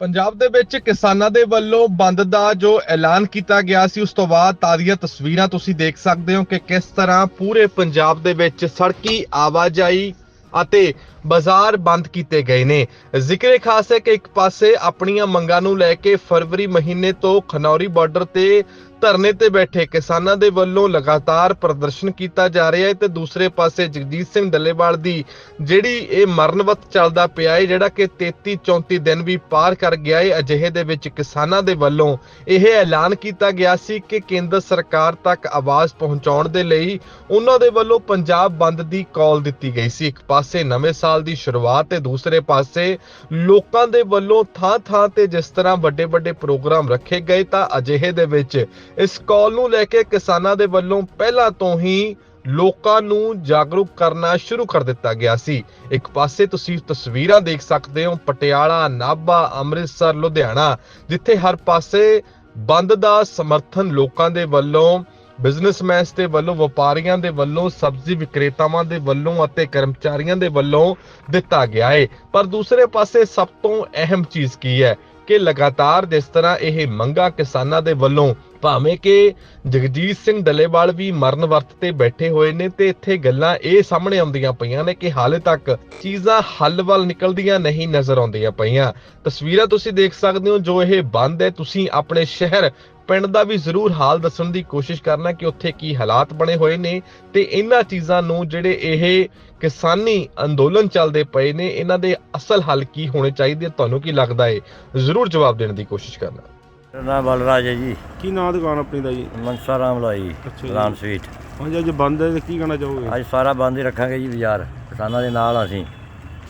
ਪੰਜਾਬ ਦੇ ਵਿੱਚ ਕਿਸਾਨਾਂ ਦੇ ਵੱਲੋਂ ਬੰਦ ਦਾ ਜੋ ਐਲਾਨ ਕੀਤਾ ਗਿਆ ਸੀ, ਉਸ ਤੋਂ ਬਾਅਦ ਤਾਜ਼ੀਆਂ ਤਸਵੀਰਾਂ ਤੁਸੀਂ ਦੇਖ ਸਕਦੇ ਹੋ ਕਿ ਕਿਸ ਤਰ੍ਹਾਂ ਪੂਰੇ ਪੰਜਾਬ ਦੇ ਵਿੱਚ ਸੜਕੀ ਆਵਾਜਾਈ ਅਤੇ ਬਾਜ਼ਾਰ ਬੰਦ ਕੀਤੇ ਗਏ ਨੇ। ਜ਼ਿਕਰੇ ਖਾਸ ਹੈ ਕਿ ਇੱਕ ਪਾਸੇ ਆਪਣੀਆਂ ਮੰਗਾਂ ਨੂੰ ਲੈ ਕੇ ਫਰਵਰੀ ਮਹੀਨੇ ਤੋਂ ਖਨੌਰੀ ਬਾਰਡਰ ਤੇ ਧਰਨੇ ਤੇ ਬੈਠੇ ਕਿਸਾਨਾਂ ਦੇ ਵੱਲੋਂ ਲਗਾਤਾਰ ਪ੍ਰਦਰਸ਼ਨ ਕੀਤਾ ਜਾ ਰਿਹਾ ਹੈ ਤੇ ਦੂਸਰੇ ਪਾਸੇ ਜਗਜੀਤ ਸਿੰਘ ਡੱਲੇਵਾਲ ਦੀ ਜਿਹੜੀ ਇਹ ਮਰਨਵਤ ਚੱਲਦਾ ਪਿਆ ਹੈ, ਜਿਹੜਾ ਕਿ 33 34 ਦਿਨ ਵੀ ਪਾਰ ਕਰ ਗਿਆ ਹੈ, ਅਜਿਹੇ ਦੇ ਵਿੱਚ ਕਿਸਾਨਾਂ ਦੇ ਵੱਲੋਂ ਇਹ ਐਲਾਨ ਕੀਤਾ ਗਿਆ ਸੀ ਕਿ ਕੇਂਦਰ ਸਰਕਾਰ ਤੱਕ ਆਵਾਜ਼ ਪਹੁੰਚਾਉਣ ਦੇ ਲਈ ਉਹਨਾਂ ਦੇ ਵੱਲੋਂ ਪੰਜਾਬ ਬੰਦ ਦੀ ਕਾਲ ਦਿੱਤੀ ਗਈ ਸੀ। ਇੱਕ ਪਾਸੇ ਨਵੇਂ ਸਾਲ ਦੀ ਸ਼ੁਰੂਆਤ ਤੇ ਦੂਸਰੇ ਪਾਸੇ ਲੋਕਾਂ ਦੇ ਵੱਲੋਂ ਥਾਂ-ਥਾਂ ਤੇ ਜਿਸ ਤਰ੍ਹਾਂ ਵੱਡੇ-ਵੱਡੇ ਪ੍ਰੋਗਰਾਮ ਰੱਖੇ ਗਏ ਤਾਂ ਅਜਿਹੇ ਦੇ ਵਿੱਚ ਇਸ ਕਾਲ ਨੂੰ ਲੈ ਕੇ ਕਿਸਾਨਾਂ ਦੇ ਵੱਲੋਂ ਪਹਿਲਾਂ ਤੋਂ ਹੀ ਲੋਕਾਂ ਨੂੰ ਜਾਗਰੂਕ ਕਰਨਾ ਸ਼ੁਰੂ ਕਰ ਦਿੱਤਾ ਗਿਆ ਸੀ। ਇੱਕ ਪਾਸੇ ਤੁਸੀਂ ਤਸਵੀਰਾਂ ਦੇਖ ਸਕਦੇ ਹੋ, ਪਟਿਆਲਾ, ਨਾਭਾ, ਅੰਮ੍ਰਿਤਸਰ, ਲੁਧਿਆਣਾ, ਜਿੱਥੇ ਹਰ ਪਾਸੇ ਬੰਦ ਦਾ ਸਮਰਥਨ ਲੋਕਾਂ ਦੇ ਵੱਲੋਂ ਬਿਜ਼ਨਸਮੈਨਸ ਦੇ ਵੱਲੋਂ, ਵਪਾਰੀਆਂ ਦੇ ਵੱਲੋਂ, ਸਬਜ਼ੀ ਵਿਕਰੇਤਾਵਾਂ ਦੇ ਵੱਲੋਂ ਅਤੇ ਕਰਮਚਾਰੀਆਂ ਦੇ ਵੱਲੋਂ ਦਿੱਤਾ ਗਿਆ ਹੈ ਪਰ ਦੂਸਰੇ ਪਾਸੇ ਸਭ ਤੋਂ ਅਹਿਮ ਚੀਜ਼ ਕੀ ਹੈ? ਕਿ ਲਗਾਤਾਰ ਜਿਸ ਤਰ੍ਹਾਂ ਇਹ ਮੰਗਾ ਕਿਸਾਨਾਂ ਦੇ ਵੱਲੋਂ, ਭਾਵੇਂ ਕਿ ਜਗਜੀਤ ਸਿੰਘ ਡੱਲੇਵਾਲ ਵੀ ਮਰਨ ਵਰਤ ਤੇ ਬੈਠੇ ਹੋਏ ਨੇ ਤੇ ਇੱਥੇ ਗੱਲਾਂ ਇਹ ਸਾਹਮਣੇ ਆਉਂਦੀਆਂ ਪਈਆਂ ਨੇ ਕਿ ਹਾਲੇ ਤੱਕ ਚੀਜ਼ਾਂ ਹੱਲ ਵੱਲ ਨਿਕਲਦੀਆਂ ਨਹੀਂ ਨਜ਼ਰ ਆਉਂਦੀਆਂ ਪਈਆਂ। ਤਸਵੀਰਾਂ ਤੁਸੀਂ ਦੇਖ ਸਕਦੇ ਹੋ ਜੋ ਇਹ ਬੰਦ ਹੈ। ਤੁਸੀਂ ਆਪਣੇ ਸ਼ਹਿਰ ਪਿੰਡ ਦਾ ਵੀ ਜ਼ਰੂਰ ਹਾਲ ਦੱਸਣ ਦੀ ਕੋਸ਼ਿਸ਼ ਕਰਨਾ ਕਿ ਉੱਥੇ ਕੀ ਹਾਲਾਤ ਬਣੇ ਹੋਏ ਨੇ ਤੇ ਇਹਨਾਂ ਚੀਜ਼ਾਂ ਨੂੰ ਜਿਹੜੇ ਇਹ ਕਿਸਾਨੀ ਅੰਦੋਲਨ ਚੱਲਦੇ ਪਏ ਨੇ ਇਹਨਾਂ ਦੇ ਅਸਲ ਹੱਲ ਕੀ ਹੋਣੇ ਚਾਹੀਦੇ ਤੁਹਾਨੂੰ ਕੀ ਲੱਗਦਾ ਹੈ ਜ਼ਰੂਰ ਜਵਾਬ ਦੇਣ ਦੀ ਕੋਸ਼ਿਸ਼ ਕਰਨਾ। ਮੇਰਾ ਨਾਮ ਬਲਰਾਜ ਹੈ ਜੀ। ਕੀ ਨਾਂ ਦੁਕਾਨ ਆਪਣੀ ਦਾ ਜੀ? ਮਨਸਾ ਰਾਮ ਲਾਈ ਅੱਛਾ ਜੀ। ਰਾਮ ਸਵੀਟ। ਹਾਂਜੀ ਅੱਜ ਬੰਦ ਹੈ ਤੇ ਕੀ ਕਹਿਣਾ ਚਾਹੋਗੇ? ਅੱਜ ਸਾਰਾ ਬੰਦ ਹੀ ਰੱਖਾਂਗੇ ਜੀ ਬਾਜ਼ਾਰ। ਕਿਸਾਨਾਂ ਦੇ ਨਾਲ ਅਸੀਂ।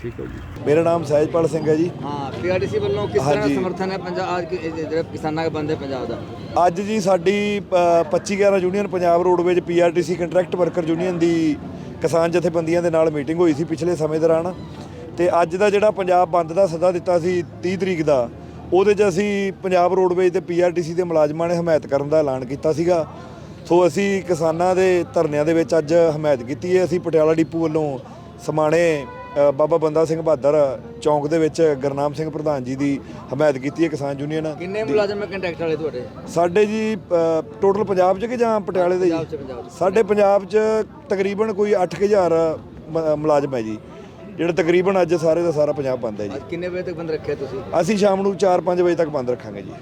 ਠੀਕ ਹੈ ਜੀ। ਮੇਰਾ ਨਾਮ ਸਹਿਜਪਾਲ ਸਿੰਘ ਹੈ ਜੀ। ਹਾਂ ਪੀਆਰਟੀਸੀ ਵੱਲੋਂ ਕਿਸ ਤਰ੍ਹਾਂ ਹਾਂਜੀ। ਸਮਰਥਨ ਹੈ ਪੰਜਾਬ ਅੱਜ ਜਿਹੜਾ ਕਿਸਾਨਾਂ ਦਾ ਬੰਦ ਪੰਜਾਬ ਦਾ? ਅੱਜ ਜੀ ਸਾਡੀ ਅ, 25 11 union Punjab roadways PRTC contract worker union ਦੀ ਕਿਸਾਨ ਜਥੇਬੰਦੀਆਂ ਦੇ ਨਾਲ ਮੀਟਿੰਗ ਹੋਈ ਸੀ ਪਿਛਲੇ ਸਮੇਂ ਦੌਰਾਨ। ਤੇ ਅੱਜ ਦਾ ਜਿਹੜਾ ਪੰਜਾਬ ਬੰਦ ਦਾ ਸੱਦਾ ਦਿੱਤਾ ਸੀ 30 ਤਰੀਕ ਦਾ ਉਹਦੇ 'ਚ ਅਸੀਂ ਪੰਜਾਬ ਰੋਡਵੇਜ ਤੇ ਪੀਆਰਟੀਸੀ ਦੇ ਮੁਲਾਜ਼ਮਾਂ ਨੇ ਹਮਾਇਤ ਕਰਨ ਦਾ ਐਲਾਨ ਕੀਤਾ ਸੀਗਾ। ਸੋ ਅਸੀਂ ਕਿਸਾਨਾਂ ਦੇ ਧਰਨਿਆਂ ਦੇ ਵਿੱਚ ਅੱਜ ਹਮਾਇਤ ਕੀਤੀ ਹੈ। ਅਸੀਂ ਪਟਿਆਲਾ ਡਿਪੂ ਵੱਲੋਂ ਸਮਾਣੇ ਬਾਬਾ ਬੰਦਾ ਸਿੰਘ ਬਹਾਦਰ ਚੌਂਕ ਦੇ ਵਿੱਚ ਗੁਰਨਾਮ ਸਿੰਘ ਪ੍ਰਧਾਨ ਜੀ ਦੀ ਹਮਾਇਤ ਕੀਤੀ ਹੈ ਕਿਸਾਨ ਯੂਨੀਅਨ। ਕਿੰਨੇ। ਮੁਲਾਜ਼ਮ ਹੈ ਕੰਟਰੈਕਟ ਵਾਲੇ ਤੁਹਾਡੇ? ਸਾਡੇ ਜੀ ਟੋਟਲ ਪੰਜਾਬ 'ਚ ਕਿ ਜਾਂ ਪਟਿਆਲੇ ਦੇ ਜੀ? ਸਾਡੇ ਪੰਜਾਬ 'ਚ ਤਕਰੀਬਨ ਕੋਈ 8000 ਮ- ਮੁਲਾਜ਼ਮ ਹੈ ਜੀ। ਜਿਹੜਾ ਤਕਰੀਬਨ ਅੱਜ ਸਾਰੇ ਦਾ ਸਾਰਾ ਪੰਜਾਬ ਬੰਦ ਹੈ ਜੀ। ਕਿੰਨੇ ਵਜੇ ਤੱਕ ਬੰਦ ਰੱਖਿਆ ਤੁਸੀਂ? ਅਸੀਂ ਸ਼ਾਮ ਨੂੰ 4-5 ਵਜੇ ਤੱਕ ਬੰਦ ਰੱਖਾਂਗੇ ਜੀ।